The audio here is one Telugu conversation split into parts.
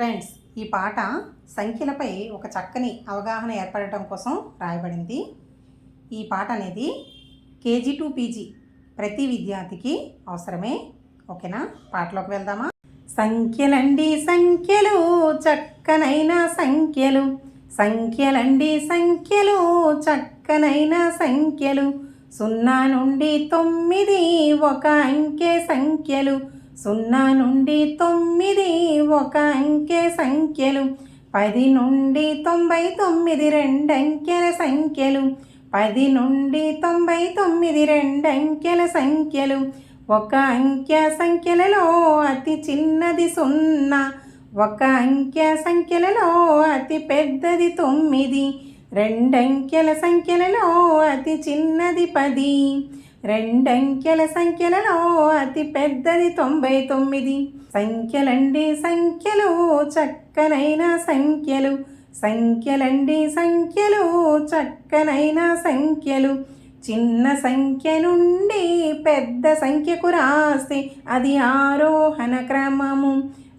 ఫ్రెండ్స్ ఈ పాట సంఖ్యలపై ఒక చక్కని అవగాహన ఏర్పడటం కోసం రాయబడింది. ఈ పాట అనేది కేజీ టు పీజీ ప్రతి విద్యార్థికి అవసరమే. ఓకేనా? పాటలోకి వెళ్దామా? సంఖ్యలండి సంఖ్యలు చక్కనైన సంఖ్యలు. సంఖ్యలండి సంఖ్యలు చక్కనైన సంఖ్యలు. సున్నా నుండి తొమ్మిది ఒక అంకె సంఖ్యలు. సున్నా నుండి తొమ్మిది ఒక అంకె సంఖ్యలు. పది నుండి తొంభై తొమ్మిది రెండంకెల సంఖ్యలు. పది నుండి తొంభై తొమ్మిది రెండంకెల సంఖ్యలు. ఒక అంకె సంఖ్యలలో అతి చిన్నది సున్నా. ఒక అంకె సంఖ్యలలో అతి పెద్దది తొమ్మిది. రెండంకెల సంఖ్యలలో అతి చిన్నది పది. రెండంకెల సంఖ్యలలో అతి పెద్దది తొంభై తొమ్మిది. సంఖ్యలండి సంఖ్యలు చక్కనైన సంఖ్యలు. సంఖ్యలండి సంఖ్యలు చక్కనైన సంఖ్యలు. చిన్న సంఖ్య నుండి పెద్ద సంఖ్యకు రాస్తే అది ఆరోహణ క్రమము.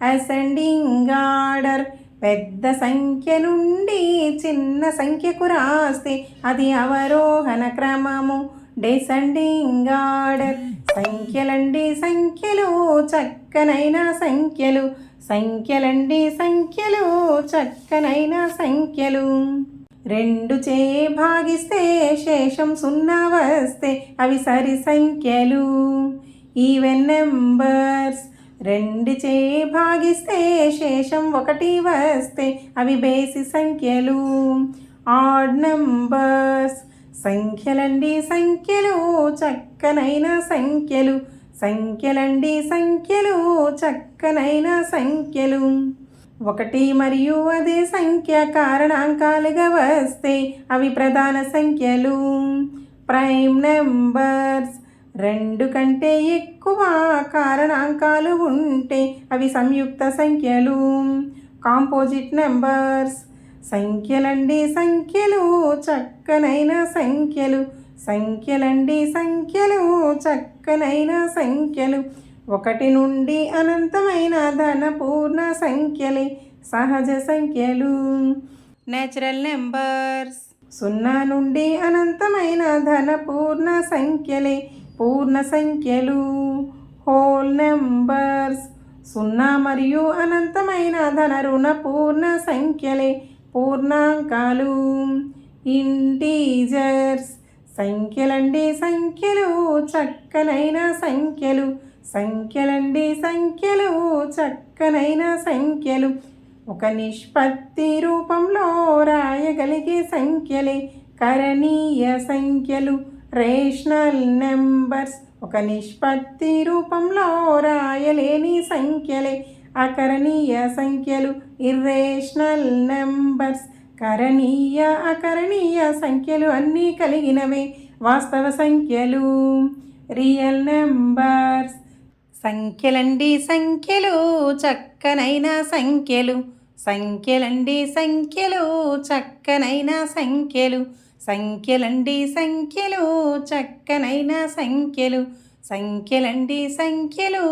Ascending order. పెద్ద సంఖ్య నుండి చిన్న సంఖ్యకు రాస్తే అది అవరోహణ క్రమము. డెసెండింగ్ ఆర్డర్ సంఖ్యలండి సంఖ్యలు చక్కనైన సంఖ్యలు. సంఖ్యలండి సంఖ్యలు చక్కనైన సంఖ్యలు. రెండు చే భాగిస్తే శేషం సున్నా వస్తే అవి సరి సంఖ్యలు. ఈవెన్ నెంబర్స్ రెండు చే భాగిస్తే శేషం ఒకటి వస్తే అవి బేసి సంఖ్యలు. ఆడ్ నెంబర్స్ సంఖ్యలండి సంఖ్యలు చక్కనైన సంఖ్యలు. సంఖ్యలండి సంఖ్యలు చక్కనైన సంఖ్యలు. ఒకటి మరియు అదే సంఖ్య కారణాంకాలుగా వస్తే అవి ప్రధాన సంఖ్యలు. ప్రైమ్ నెంబర్స్ రెండు కంటే ఎక్కువ కారణాంకాలు ఉంటే అవి సంయుక్త సంఖ్యలు. కాంపోజిట్ నెంబర్స్ సంఖ్యలండి సంఖ్యలు చక్కనైన సంఖ్యలు. సంఖ్యలండి సంఖ్యలు చక్కనైన సంఖ్యలు. ఒకటి నుండి అనంతమైన ధన పూర్ణ సంఖ్యలే సహజ సంఖ్యలు. నేచురల్ నెంబర్స్ సున్నా నుండి అనంతమైన ధన పూర్ణ సంఖ్యలే పూర్ణ సంఖ్యలు. హోల్ నెంబర్స్ సున్నా మరియు అనంతమైన ధన రుణ పూర్ణ సంఖ్యలే పూర్ణాంకాలు ఇంటీజర్స్ సంఖ్యలండి సంఖ్యలు చక్కనైన సంఖ్యలు సంఖ్యలండి సంఖ్యలు చక్కనైన సంఖ్యలు. ఒక నిష్పత్తి రూపంలో రాయగలిగే సంఖ్యలే కరణీయ సంఖ్యలు. రేషనల్ నెంబర్స్ ఒక నిష్పత్తి రూపంలో రాయలేని సంఖ్యలే అకరణీయ సంఖ్యలు ఇర్రేషనల్ నెంబర్స్ కరణీయ అకరణీయ సంఖ్యలు అన్నీ కలిగినవే. వాస్తవ సంఖ్యలు రియల్ నెంబర్స్ సంఖ్యలండి సంఖ్యలు చక్కనైన సంఖ్యలు. సంఖ్యలండి సంఖ్యలు చక్కనైన సంఖ్యలు. సంఖ్యలండి సంఖ్యలు చక్కనైన సంఖ్యలు. సంఖ్యలండి సంఖ్యలు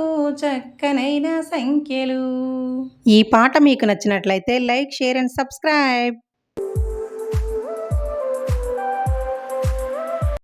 చక్కనైన సంఖ్యలు. ఈ పాట మీకు నచ్చినట్లయితే లైక్ షేర్ అండ్ సబ్స్క్రైబ్.